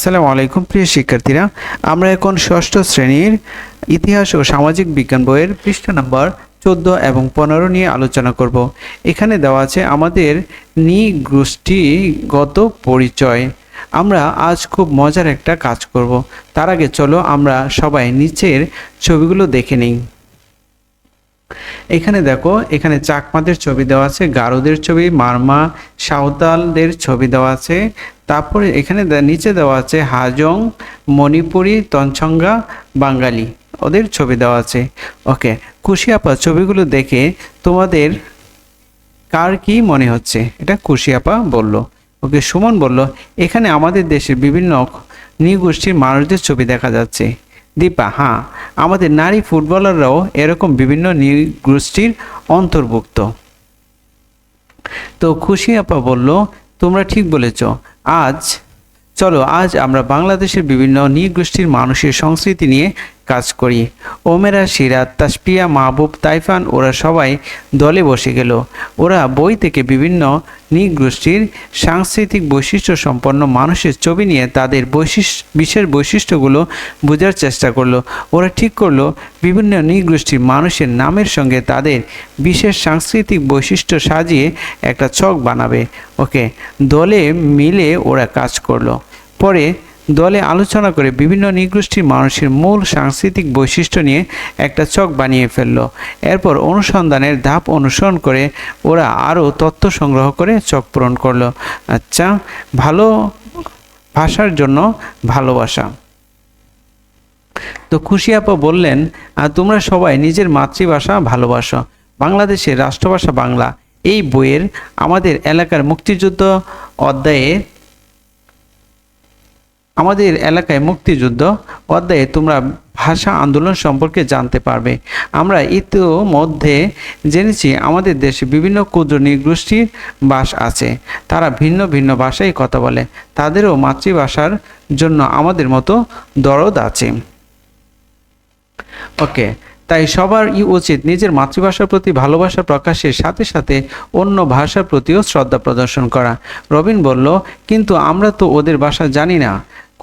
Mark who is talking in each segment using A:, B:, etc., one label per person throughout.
A: আসসালামু আলাইকুম, প্রিয় শিক্ষার্থীরা। আমরা এখন ষষ্ঠ শ্রেণির ইতিহাস ও সামাজিক বিজ্ঞান বইয়ের পৃষ্ঠা নম্বর চোদ্দ এবং পনেরো নিয়ে আলোচনা করব। এখানে দেওয়া আছে আমাদের নৃগোষ্ঠীগত পরিচয়। আমরা আজ খুব মজার একটা কাজ করব। তার আগে চলো আমরা সবাই নিচের ছবিগুলো দেখে নিই। এখানে দেখো, এখানে চাকমাদের ছবি দেওয়া আছে, গারোদের ছবি, মারমা সাঁওতালদের ছবি দেওয়া আছে। তারপরে এখানে নিচে দেওয়া আছে হাজং, মণিপুরি তঞ্চঙ্গা বাঙালি। ওদের ছবি দেওয়া আছে। ওকে, কুশিয়াপা ছবিগুলো দেখে তোমাদের কার কি মনে হচ্ছে? এটা কুশিয়াপা বলল। ওকে, সুমন বলল, এখানে আমাদের দেশের বিভিন্ন নৃগোষ্ঠীর মানুষদের ছবি দেখা যাচ্ছে। দীপা হ্যাঁ আমাদের নারী ফুটবলাররাও এরকম বিভিন্ন নৃগোষ্ঠীর অন্তর্ভুক্ত। তো খুশি আপা বলল, তোমরা ঠিক বলেছ। আজ, চলো, আজ আমরা বাংলাদেশের বিভিন্ন নৃগোষ্ঠীর মানুষের সংস্কৃতি নিয়ে কাজ করি। ওমেরা, সিরাত তাসপিয়া মাহবুব, তাইফান, ওরা সবাই দলে বসে গেল। ওরা বই থেকে বিভিন্ন নৃগোষ্ঠীর সাংস্কৃতিক বৈশিষ্ট্য সম্পন্ন মানুষের ছবি নিয়ে তাদের বৈশিষ্ট্য বিশেষ বৈশিষ্ট্যগুলো বোঝার চেষ্টা করল। ওরা ঠিক করল, বিভিন্ন নৃগোষ্ঠীর মানুষের নামের সঙ্গে তাদের বিশেষ সাংস্কৃতিক বৈশিষ্ট্য সাজিয়ে একটা ছক বানাবে। ওকে, দলে মিলে ওরা কাজ করল। পরে দলে আলোচনা করে বিভিন্ন নৃগোষ্ঠীর মানুষের মূল সাংস্কৃতিক বৈশিষ্ট্য নিয়ে একটা ছক বানিয়ে ফেলল। এরপর অনুসন্ধানের ধাপ অনুসরণ করে ওরা আরও তথ্য সংগ্রহ করে চক পূরণ করল। আচ্ছা ভালো ভাষার জন্য ভালোবাসা। তো খুশি আপা বললেন "আহ, তোমরা সবাই নিজের মাতৃভাষা ভালোবাসো। বাংলাদেশের রাষ্ট্রভাষা বাংলা। এই বইয়ের আমাদের এলাকার মুক্তিযুদ্ধ অধ্যায়ে আমাদের এলাকায় মুক্তিযুদ্ধ অধ্যায়ে তোমরা ভাষা আন্দোলন সম্পর্কে জানতে পারবে। আমরা ইতিমধ্যে জেনেছি আমাদের দেশে বিভিন্ন ক্ষুদ্র নৃগোষ্ঠীর বাস আছে। তারা ভিন্ন ভিন্ন ভাষায় কথা বলে। তাদেরও মাতৃভাষার জন্য আমাদের মতো দরদ আছে। ওকে, তাই সবার ই উচিত নিজের মাতৃভাষার প্রতি ভালোবাসা প্রকাশের সাথে সাথে অন্য ভাষার প্রতিও শ্রদ্ধা প্রদর্শন করা। রবিন বলল, কিন্তু আমরা তো ওদের ভাষা জানি না।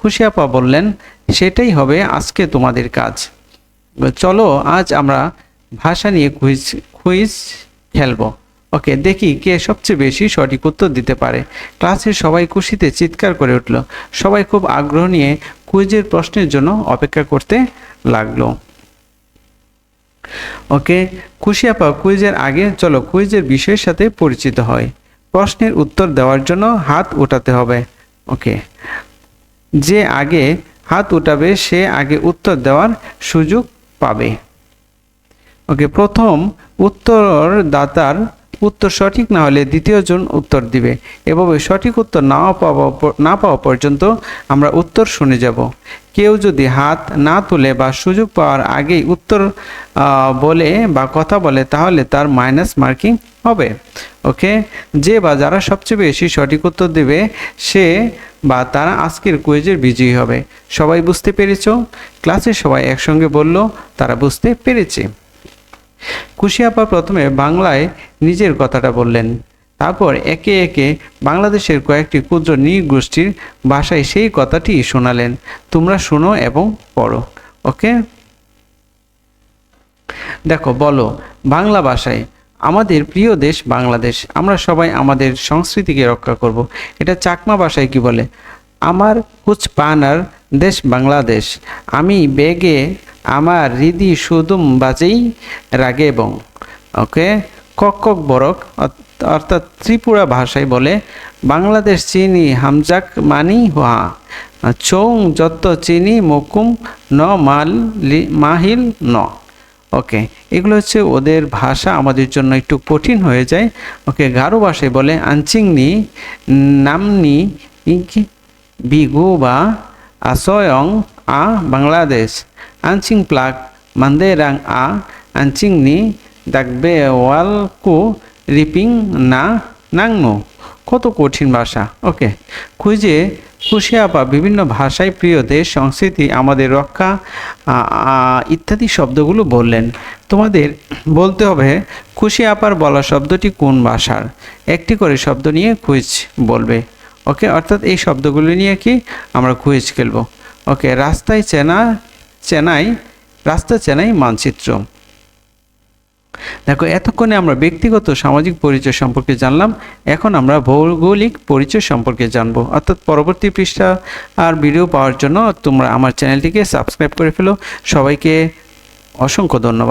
A: খুশি আপা বললেন, সেটাই হবে আজকে তোমাদের কাজ। চলো, আজ আমরা ভাষা নিয়ে কুইজ কুইজ খেলব। ওকে, দেখি কে সবচেয়ে বেশি সঠিক উত্তর দিতে পারে। ক্লাসের সবাই খুশিতে চিৎকার করে উঠল। সবাই খুব আগ্রহ নিয়ে কুইজের প্রশ্নের জন্য অপেক্ষা করতে লাগল। ওকে খুশিয়াপা কুইজের আগে চলো কুইজের বিষয়ের সাথে পরিচিত হয়। প্রশ্নের উত্তর দেওয়ার জন্য হাত উঠাতে হবে। ওকে যে আগে হাত উঠাবে, সে আগে উত্তর দেওয়ার সুযোগ পাবে। ওকে, প্রথম উত্তর দাতার উত্তর সঠিক না হলে দ্বিতীয়জন উত্তর দিবে। এভাবে সঠিক উত্তর না পাওয়া না পাওয়া পর্যন্ত আমরা উত্তর শুনে যাব। কেউ যদি হাত না তুলে বা সুযোগ পাওয়ার আগেই উত্তর বলে বা কথা বলে, তাহলে তার মাইনাস মার্কিং হবে ওকে যে বা যারা সবচেয়ে বেশি সঠিক উত্তর দেবে, সে বা তারা আজকের কুইজের বিজয়ী হবে। সবাই বুঝতে পেরেছ? ক্লাসে সবাই একসঙ্গে বলল, তারা বুঝতে পেরেছে। খুশি আপা প্রথমে বাংলায় নিজের কথাটা বললেন। তারপর একে একে বাংলাদেশের কয়েকটি ক্ষুদ্র নৃগোষ্ঠীর ভাষায় সেই কথাটি শোনালেন। তোমরা শোনো এবং পড়ো ওকে দেখো, বলো, বাংলা ভাষায় আমাদের প্রিয় দেশ বাংলাদেশ। আমরা সবাই আমাদের সংস্কৃতিকে রক্ষা করব। এটা চাকমা ভাষায় কি বলে? আমার কুচ পানার দেশ বাংলাদেশ। আমি বেগে আমার হৃদি সুদুম বাজেই রাগে বং। ওকে? কক কক বরক অর্থাৎ ত্রিপুরা ভাষায় বলে, বাংলাদেশ চিনি হামজাক মানি হুয়া। চৌং যত চিনি মুকুম ন মাল মাহিল ন। ওকে এগুলো হচ্ছে ওদের ভাষা আমাদের জন্য একটু কঠিন হয়ে যায়। ওকে গারো ভাষায় বলে আনচিংনি, নামনি বিগু বা আসয়ং, আ, বাংলাদেশ। আনচিং প্লাক মান্দেরাং, আ, আনচিংনি দাকবে ওয়ালকু রিপিং, না, নাংনো। কত কঠিন ভাষা। ওকে, খুঁজে খুশি আপা, বিভিন্ন ভাষায় প্রিয় দেশ, সংস্কৃতি, আমাদের রক্ষা ইত্যাদি শব্দগুলো বললেন। তোমাদের বলতে হবে, খুশি আপার বলা শব্দটি কোন ভাষার? একটি করে শব্দ নিয়ে কুইজ বলবে। ওকে, অর্থাৎ এই শব্দগুলো নিয়ে কি আমরা কুইজ খেলব। ওকে, রাস্তায় চেনা, চেনাই, রাস্তা চেনাই মানচিত্র। দেখো, এতক্ষণে আমরা ব্যক্তিগত সামাজিক পরিচয় সম্পর্কে জানলাম, এখন আমরা ভৌগোলিক পরিচয় সম্পর্কে জানব। অর্থাৎ পরবর্তী পৃষ্ঠা আর ভিডিও পাওয়ার জন্য তোমরা আমার চ্যানেলটিকে সাবস্ক্রাইব করে ফেলো। সবাইকে অসংখ্য ধন্যবাদ।